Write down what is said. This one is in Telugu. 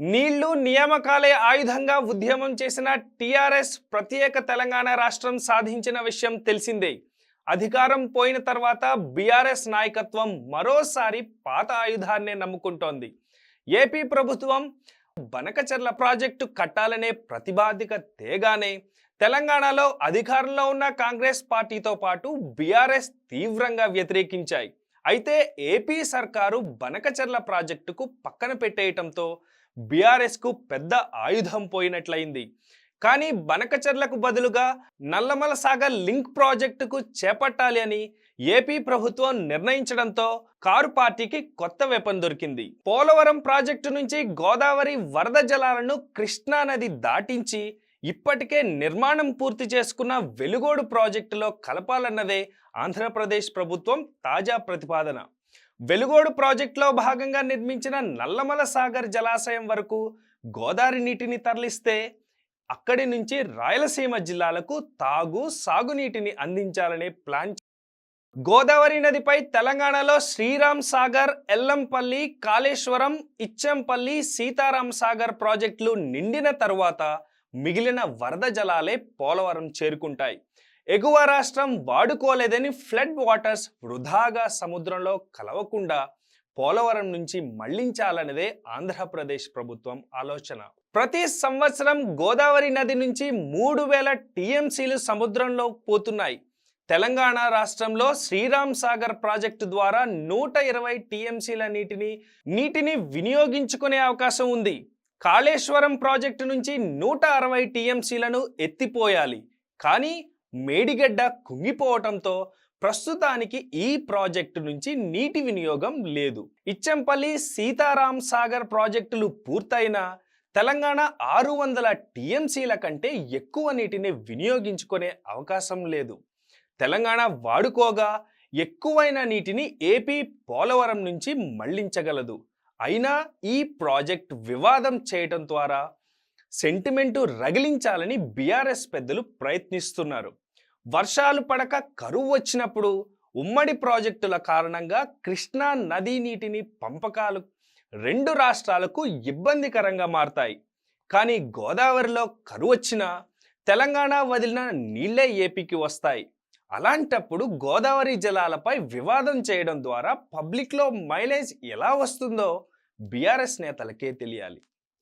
నీళ్ళు నియామకాలే ఆయుధంగా ఉద్యమం చేసిన టీఆర్ఎస్ ప్రత్యేక తెలంగాణ రాష్ట్రం సాధించిన విషయం తెలిసిందే. అధికారం పోయిన తర్వాత బీఆర్ఎస్ నాయకత్వం మరోసారి పాత ఆయుధాన్నే నమ్ముకుంటోంది. ఏపీ ప్రభుత్వం బనకచర్ల ప్రాజెక్టు కట్టాలనే ప్రతిపాదిక తేగానే తెలంగాణలో అధికారంలో ఉన్న కాంగ్రెస్ పార్టీతో పాటు బీఆర్ఎస్ తీవ్రంగా వ్యతిరేకించాయి. అయితే ఏపీ సర్కారు బనకచర్ల ప్రాజెక్టుకు పక్కన పెట్టేయటంతో బీఆర్ఎస్కు పెద్ద ఆయుధం పోయినట్లయింది. కానీ బనకచర్లకు బదులుగా నల్లమల సాగర్ లింక్ ప్రాజెక్టుకు చేపట్టాలి అని ఏపీ ప్రభుత్వం నిర్ణయించడంతో కారు పార్టీకి కొత్త వెపన్ దొరికింది. పోలవరం ప్రాజెక్టు నుంచి గోదావరి వరద జలాలను కృష్ణా నది దాటించి ఇప్పటికే నిర్మాణం పూర్తి చేసుకున్న వెలుగోడు ప్రాజెక్టులో కలపాలన్నదే ఆంధ్రప్రదేశ్ ప్రభుత్వం తాజా ప్రతిపాదన. వెలుగోడు ప్రాజెక్టులో భాగంగా నిర్మించిన నల్లమల సాగర్ జలాశయం వరకు గోదావరి నీటిని తరలిస్తే అక్కడి నుంచి రాయలసీమ జిల్లాలకు తాగు సాగునీటిని అందించాలనే ప్లాన్ గోదావరి నదిపై తెలంగాణలో శ్రీరామ్ సాగర్ ఎల్లంపల్లి కాళేశ్వరం ఇచ్చంపల్లి సీతారాం సాగర్ ప్రాజెక్టులు నిండిన తరువాత మిగిలిన వరద జలాలే పోలవరం చేరుకుంటాయి. ఎగువ రాష్ట్రం వాడుకోలేదని ఫ్లడ్ వాటర్స్ వృధాగా సముద్రంలో కలవకుండా పోలవరం నుంచి మళ్ళించాలన్నదే ఆంధ్రప్రదేశ్ ప్రభుత్వం ఆలోచన. ప్రతి సంవత్సరం గోదావరి నది నుంచి మూడు వేల టీఎంసీలు సముద్రంలో పోతున్నాయి. తెలంగాణ రాష్ట్రంలో శ్రీరామ్ సాగర్ ప్రాజెక్టు ద్వారా నూట ఇరవై టీఎంసీల నీటిని నీటిని వినియోగించుకునే అవకాశం ఉంది. కాళేశ్వరం ప్రాజెక్టు నుంచి నూట అరవై టీఎంసీలను ఎత్తిపోయాలి. కానీ మేడిగడ్డ కుంగిపోవటంతో ప్రస్తుతానికి ఈ ప్రాజెక్టు నుంచి నీటి వినియోగం లేదు. ఇచ్చంపల్లి సీతారాం సాగర్ ప్రాజెక్టులు పూర్తయినా తెలంగాణ ఆరు వందల టీఎంసీల కంటే ఎక్కువ నీటిని వినియోగించుకునే అవకాశం లేదు. తెలంగాణ వాడుకోగా ఎక్కువైన నీటిని ఏపీ పోలవరం నుంచి మళ్ళించగలదు. అయినా ఈ ప్రాజెక్ట్ వివాదం చేయటం ద్వారా సెంటిమెంటు రగిలించాలని బీఆర్ఎస్ పెద్దలు ప్రయత్నిస్తున్నారు. వర్షాలు పడక కరువు వచ్చినప్పుడు ఉమ్మడి ప్రాజెక్టుల కారణంగా కృష్ణా నదీ నీటిని పంపకాలు రెండు రాష్ట్రాలకు ఇబ్బందికరంగా మారతాయి. కానీ గోదావరిలో కరువు వచ్చినా తెలంగాణ వదిలిన నీళ్ళే ఏపీకి వస్తాయి. అలాంటప్పుడు గోదావరి జలాలపై వివాదం చేయడం ద్వారా పబ్లిక్లో మైలేజ్ ఎలా వస్తుందో బీఆర్ఎస్ నేతలకే తెలియాలి.